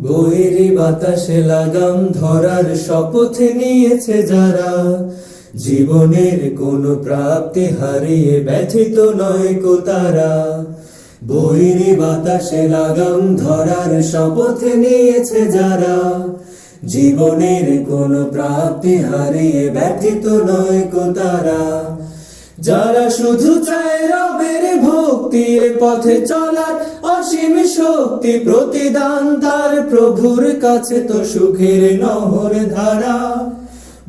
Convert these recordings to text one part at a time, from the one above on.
বৈরি বাতাসে লাগাম ধরার শপথ নিয়েছে যারা। জীবনের কোন প্রাপ্তি হারিয়ে ব্যথিত নয় কো তারা। বৈরি বাতাসে লাগাম ধরার শপথ নিয়েছে যারা। জীবনের কোন প্রাপ্তি হারিয়ে ব্যথিত নয় কো তারা। যারা শুধু চায় রবের ভক্তির পথে চলার অসীম শক্তি প্রতিদান তার প্রভুর কাছে তো সুখের নহর ধারা।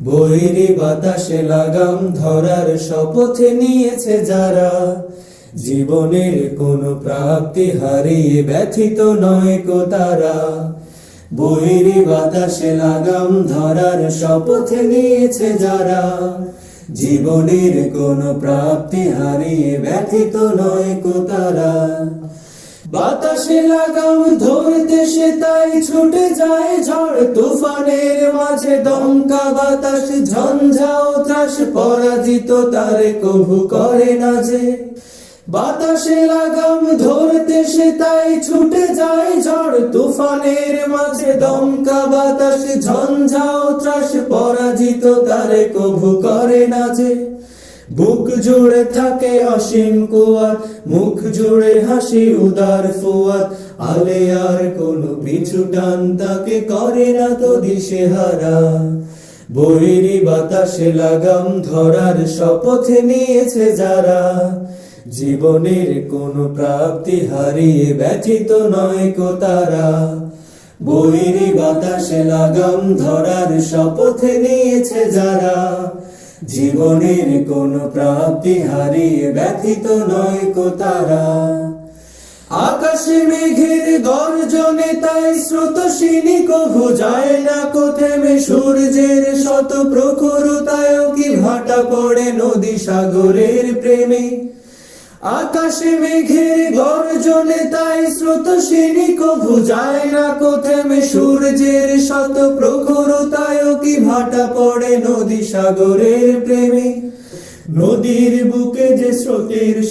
বৈরি বাতাসে লাগাম ধরার শপথ নিয়েছে যারা। জীবনের কোন প্রাপ্তি হারিয়ে ব্যথিত নয় কো তারা। বৈরি বাতাসে লাগাম ধরার শপথ নিয়েছে যারা। জীবনের কোন প্রাপ্তি হারিয়ে ব্যথিত নয় কো তারা। বাতাসে লাগাম ধরতে সে তাই ছুটে যায় ঝড় তুফানের মাঝে দমকা বাতাস, ঝঞ্ঝাও ত্রাস, পরাজিত তারে কভু করে না যে। বাতাসে লাগাম ধরতে সে তাই ছুটে যায় ঝড় তুফানের মাঝে দমকা বাতাস, ঝঞ্ঝাও ত্রাস, পরাজিত তারে কভু করে না যে। বুক জুড়ে থাকে অসীম কুয়ার মুখ জুড়ে হাসি উদার ফুয়ার আলে আর কোনো পিছু টান তাকে করে না তো দিশে হারা বৈরি বাতাসে লাগাম ধরার শপথ নিয়েছে যারা। জীবনের কোনো প্রাপ্তি হারিয়ে ব্যথিত নয় কো তারা। বৈরি বাতাসে লাগাম ধরার শপথ নিয়েছে যারা। জীবনের কোন প্রাপ্তি হারিয়ে ব্যথিত নয় কো তারা। আকাশে মেঘের গর্জনে তাই স্রোতসিনী কভু যায় না কো থেমে। সূর্যের শত প্রখরতায় কি ভাটা পড়ে নদী সাগরের প্রেমে? আকাশে মেঘের গর্জনে তাই স্রোতসিনী কভু যায় না কোথেমে সূর্যের শত প্রখর প্রখরতায় কি ভাটা পড়ে নদী সাগরের প্রেমে? নদীর বুকে যে স্রোতের